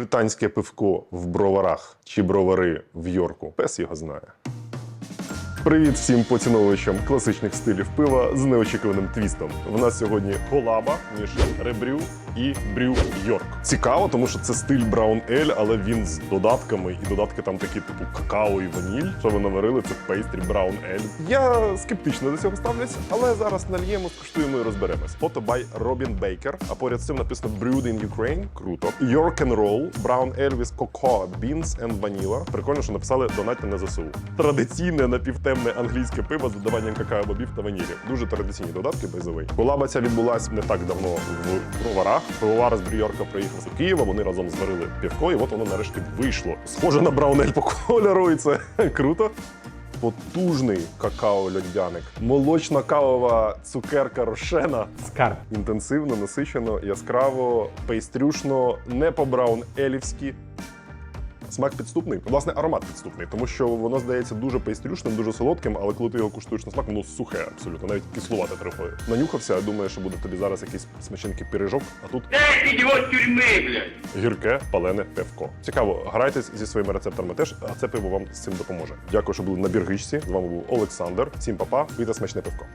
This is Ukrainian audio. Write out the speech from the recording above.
британське пивко в броварах чи бровари в Йорку. Пес його знає. Привіт всім поціновувачам класичних стилів пива з неочікуваним твістом. В нас сьогодні колаба між ребрю і брю Йорк. Цікаво, тому що це стиль Браун Ель, але він з додатками, і додатки там такі, типу какао і ваніль. Що ви наварили, це пейстрі Браун Ель. Я скептично до цього ставлюсь, але зараз нальємо, скуштуємо і розберемось. Фото бай Робін Бейкер, а поряд з цим написано Brewed in Ukraine. Круто. York and Roll, Brown Ale with Cocoa, Beans and Vanilla. Прикольно, що написали донатьте на ЗСУ. Традиційне напівтемне англійське пиво з додаванням какао-бобів та ванілі. Дуже традиційні додатки, байзовий. Колаба ця відбулась не так давно в броварах. Пивовар з Брюйорка приїхав з Києва. Вони разом зварили півко, і от воно нарешті вийшло. Схоже на Браун Ель по кольору, і це круто. Потужний какао-льодяник, молочна кавова цукерка рошена. Скарб. Інтенсивно, насичено, яскраво, пейстрюшно, не по браун елівськи. Смак підступний, власне, аромат підступний, тому що воно здається дуже пейстрюшним, дуже солодким, але коли ти його куштуєш на смак, воно сухе абсолютно, навіть кислувате трохи. Нанюхався, я думаю, що буде тобі зараз якийсь смаченький пиріжок, а тут блядь! гірке палене пивко. Цікаво, грайтесь зі своїми рецепторами теж, а це пиво вам з цим допоможе. Дякую, що були на біргичці. З вами був Олександр. Всім па-па, пийте смачне пивко.